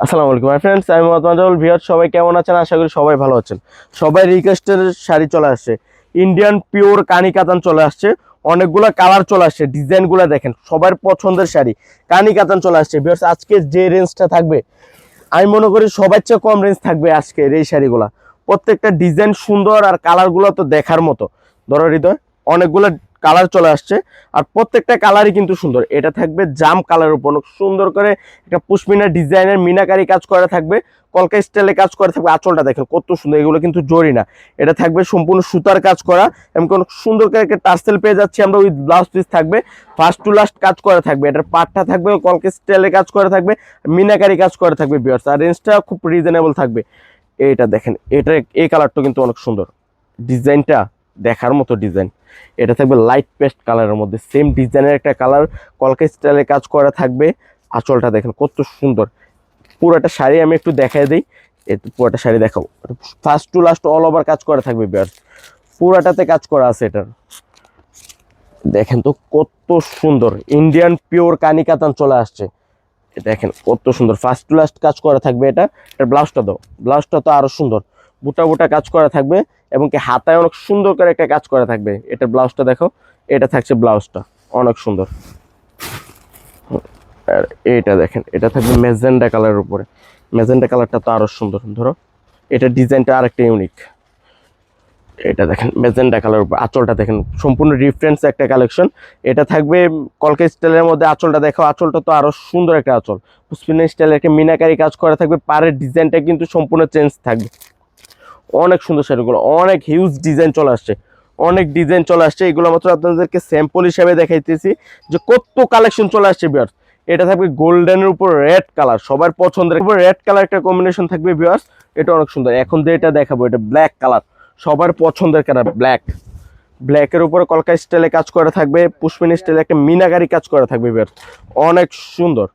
আসসালামু আলাইকুম। My friends আমি মোহাম্মদ ভিয়ার সবাই কেমন আছেন? আশা করি সবাই ভালো আছেন। সবাই রিকোয়েস্টের শাড়ি চলে আসছে। ইন্ডিয়ান পিওর কানি কাতান চলে আসছে। অনেকগুলো কালার চলে আসছে। ডিজাইনগুলো দেখেন, সবার পছন্দের শাড়ি। কানি কাতান চলে আসছে। ভিউয়ার্স আজকে যে রেঞ্জটা থাকবে, আমি মনে করি সবার চেয়ে কম রেঞ্জ থাকবে আজকের এই শাড়িগুলা। প্রত্যেকটা ডিজাইন সুন্দর আর কালারগুলো তো দেখার মতো। ধরো হৃদয়, অনেকগুলো কালার চলে আসছে। আর প্রত্যেকটা কালারই কিন্তু সুন্দর। এটা থাকবে জাম কালার উপর। সুন্দর করে একটা পুষ্মিনা ডিজাইনের মিনাকারি কাজ করা থাকবে। কলকা স্টাইলে কাজ করা থাকবে। আঁচলটা দেখেন, কত সুন্দর। এগুলো কিন্তু জরি না। এটা থাকবে সম্পূর্ণ সুতার কাজ করা। এবং অনেক সুন্দর করে একটা টার্সেল পেয়ে যাচ্ছি আমরা উইথ ব্লাউজ পিস থাকবে। ফার্স্ট টু লাস্ট কাজ করা থাকবে। এটার পাটটা থাকবে, কলকা স্টাইলে কাজ করা থাকবে। মিনাকারি কাজ করা থাকবে বিয়ার্স আর রেঞ্জটা খুব রিজনেবল থাকবে। এটা দেখেন এটা এই কালারটা কিন্তু অনেক সুন্দর। ডিজাইনটা দেখার মতো ডিজাইন এটা থাকবে লাইট পেস্ট কালারের মধ্যে। সেম ডিজাইনের একটা কালার কলকা স্টাইলে কাজ করা থাকবে। আঁচলটা দেখেন কত সুন্দর। পুরোটা শাড়ি আমি একটু দেখাই দিই। পুরোটা শাড়ি দেখাবো। First to last all over কাজ করা থাকবে বিয়ার পুরাটাতে কাজ করা আছে এটার। দেখেন তো কত সুন্দর। ইন্ডিয়ান পিওর কানি কাতান চলে আসছে। দেখেন কত সুন্দর। ফার্স্ট টু লাস্ট কাজ করা থাকবে এটা। এটার ব্লাউজটা দাও। ব্লাউজটা তো আরও সুন্দর। বুটা বুটা কাজ করা থাকবে এবং কি হাতায় অনেক সুন্দর করে একটা কাজ করা থাকবে। এটা ব্লাউজটা দেখো, এটা থাকছে ব্লাউজটা, অনেক সুন্দর। আর এটা দেখেন, এটা থাকবে মেজেন্ডা কালারের উপরে। মেজেন্ডা কালারটা তো আরও সুন্দর, ধরো। এটা ডিজাইনটা আরেকটা ইউনিক। এটা দেখেন মেজেন্ডা কালার উপর, আঁচলটা দেখেন, সম্পূর্ণ ডিফারেন্স একটা কালেকশন এটা থাকবে কলকা স্টাইলের মধ্যে আঁচলটা দেখো, আঁচলটা তো আরও সুন্দর একটা আঁচল। পুষ্পিনা স্টাইলের একটা মিনাকারি কাজ করা থাকবে, পাড়ের ডিজাইনটা কিন্তু সম্পূর্ণ চেঞ্জ থাকবে। অনেক সুন্দর শাড়িগুলো অনেক হিউজ ডিজাইন চলে আসছে। অনেক ডিজাইন চলে আসছে, এগুলো মাত্র আপনাদেরকে স্যাম্পল হিসাবে দেখাইতেছি যে কত কালেকশন চলে আসছে বিয়ার্স এটা থাকবে গোল্ডেনের উপর রেড কালার সবার পছন্দের উপর রেড কালার একটা কম্বিনেশন থাকবে বিয়ার্স এটা অনেক সুন্দর। এখন যে এটা দেখাবো, এটা ব্ল্যাক কালার সবার পছন্দের কালার ব্ল্যাক ব্ল্যাকের উপরে কলকা স্টাইলে কাজ করা থাকবে, পুষ্পিনী স্টাইলে একটা মিনাগারি কাজ করা থাকবে বিয়ার্স অনেক সুন্দর।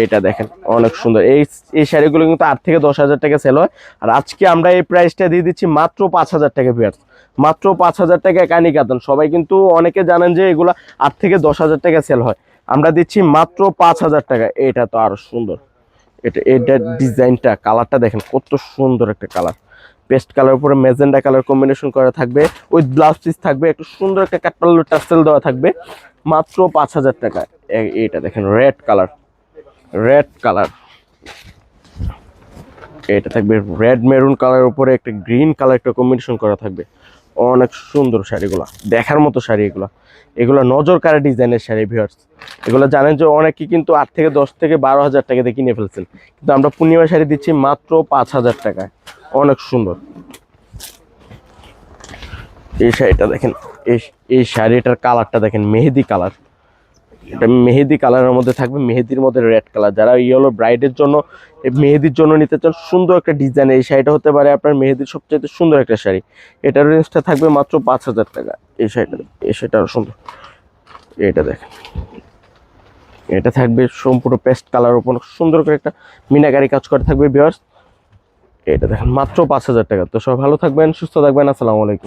এইটা দেখেন, অনেক সুন্দর। এই এই শাড়িগুলো কিন্তু আট থেকে দশ হাজার টাকা সেল হয়। আর আজকে আমরা এই প্রাইসটা দিয়ে দিচ্ছি মাত্র পাঁচ হাজার টাকা বিয়ার্স মাত্র পাঁচ হাজার টাকা কানি কাতান। সবাই কিন্তু অনেকে জানেন যে এগুলো আট থেকে দশ হাজার টাকা সেল হয়। আমরা দিচ্ছি মাত্র পাঁচ হাজার টাকা। এটা তো আরও সুন্দর। এটা এটা ডিজাইনটা, কালারটা দেখেন, কত সুন্দর একটা কালার। পেস্ট কালার উপরে মেজেন্ডা কালার কম্বিনেশন করা থাকবে। উইথ ব্লাউজ পিস থাকবে। একটু সুন্দর একটা কাটপাল্লু টার্সেল দেওয়া থাকবে। মাত্র পাঁচ হাজার টাকা। এটা দেখেন রেড কালার রেড কালার এটা থাকবে রেড মেরুন কালারের উপরে একটা গ্রিন কালার একটা কম্বিনেশন করা থাকবে। অনেক সুন্দর শাড়িগুলো, দেখার মতো শাড়ি এগুলো এগুলো নজর কারা ডিজাইনের শাড়ি ভিউয়ার্স এগুলো জানেন যে অনেকে কিন্তু আট থেকে দশ থেকে বারো হাজার টাকা দিয়ে কিনে ফেলছেন। কিন্তু আমরা পূর্ণিমা শাড়ি দিচ্ছি মাত্র পাঁচ হাজার টাকায়। অনেক সুন্দর। এই শাড়িটা দেখেন, এই এই শাড়িটার কালারটা দেখেন, মেহেদি কালার এটা মেহেদি কালারের মধ্যে থাকবে, মেহেদির মধ্যে রেড কালার যারা ইয়েলো ব্রাইডের জন্য মেহেদির জন্য নিতে চান, সুন্দর একটা ডিজাইন এই শাড়িটা হতে পারে আপনার মেহেদির সবচেয়ে সুন্দর একটা শাড়ি। এটার রেঞ্জটা থাকবে মাত্র পাঁচ হাজার টাকা। এই শাড়িটা এই শাড়িটা সুন্দর। এটা দেখেন। এটা থাকবে সম্পূর্ণ পেস্ট কালার উপর। সুন্দর করে একটা মিনাকারি কাজ করে থাকবে বিয়ার্স এটা দেখেন, মাত্র পাঁচ হাজার টাকা। তো সব ভালো থাকবেন, সুস্থ থাকবেন। আসসালামু আলাইকুম।